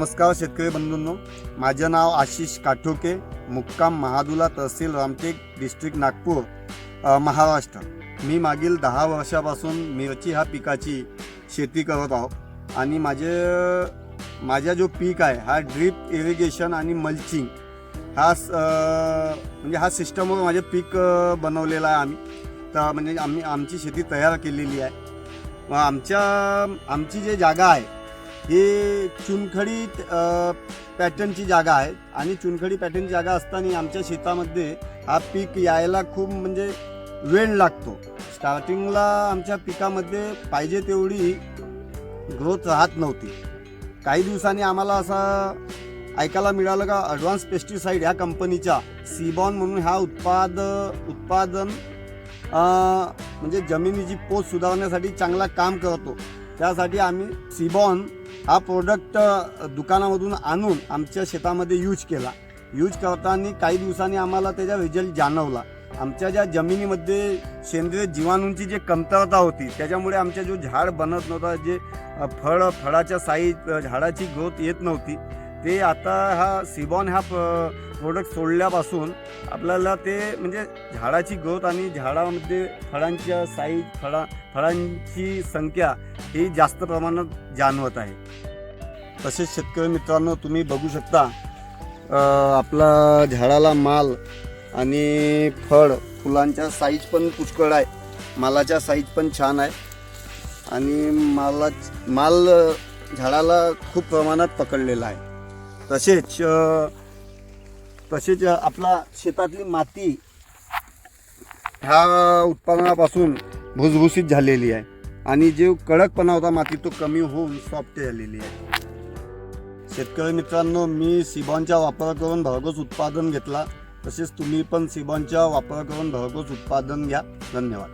नमस्कार शेतकरी बंधूंनो. माझं नाव आशिष काठोके मुक्काम महादुला तहसील रामटेक डिस्ट्रिक्ट नागपूर महाराष्ट्र. मी मागील दहा वर्षापासून मिरची ह्या पिकाची शेती करत आहो. आणि माझे माझा जो पीक आहे हा ड्रीप इरिगेशन आणि मल्चिंग हा स- म्हणजे हा सिस्टमवर माझे पीक बनवलेला आहे आम्ही. तर म्हणजे आम्ही आमची शेती तयार केलेली आहे. आमच्या आमची जे जागा आहे हे चुनखडी पॅटर्नची जागा आहे. आणि चुनखडी पॅटर्नची जागा असताना आमच्या शेतामध्ये हा पीक यायला खूप म्हणजे वेळ लागतो. स्टार्टिंगला आमच्या पिकामध्ये पाहिजे तेवढी ग्रोथ राहत नव्हती. काही दिवसांनी आम्हाला असं ऐकायला मिळालं का ॲडव्हान्स पेस्टिसाईड ह्या कंपनीच्या सीबॉन म्हणून हा उत्पाद उत्पादन म्हणजे जमिनीची पोत सुधारण्यासाठी चांगला काम करतो. त्यासाठी आम्ही सीबॉन हा प्रोडक्ट दुकानामधून आणून आमच्या शेतामध्ये यूज केला. यूज करताना काही दिवसांनी आम्हाला त्याचा रिझल्ट जाणवला. आमच्या ज्या जमिनीमध्ये सेंद्रिय जीवाणूंची जी कमतरता होती त्याच्यामुळे आमच्या जो झाड बनत नव्हता जे फळ फळाच्या साईज झाडाची ग्रोथ येत नव्हती ते आता हा सिबॉन हा प्रोडक्ट सोडल्यापासून आपल्याला ते म्हणजे झाडाची ग्रोथ आणि झाडामध्ये फळांच्या साईज फळा फळांची संख्या ही जास्त प्रमाणात जाणवत आहे. तसेच शेतकरी मित्रांनो तुम्ही बघू शकता आपला झाडाला माल आणि फळ फुलांच्या साईज पण पुष्कळ आहे. मालाच्या साईज पण छान आहे. आणि माला माल झाडाला खूप प्रमाणात पकडलेला आहे. तसेच तसेच आपला शेतातली माती ह्या उत्पादनापासून भुसभुशीत झालेली आहे. आणि जे कडकपणा होता माती तो कमी होऊन सॉफ्ट झालेली आहे. शेतकरी मित्रांनो मी सिबॉनच्या वापर करून भरघोस उत्पादन घेतला. तसेच तुम्ही पण सिबॉनच्या वापर करून भरघोस उत्पादन घ्या. धन्यवाद.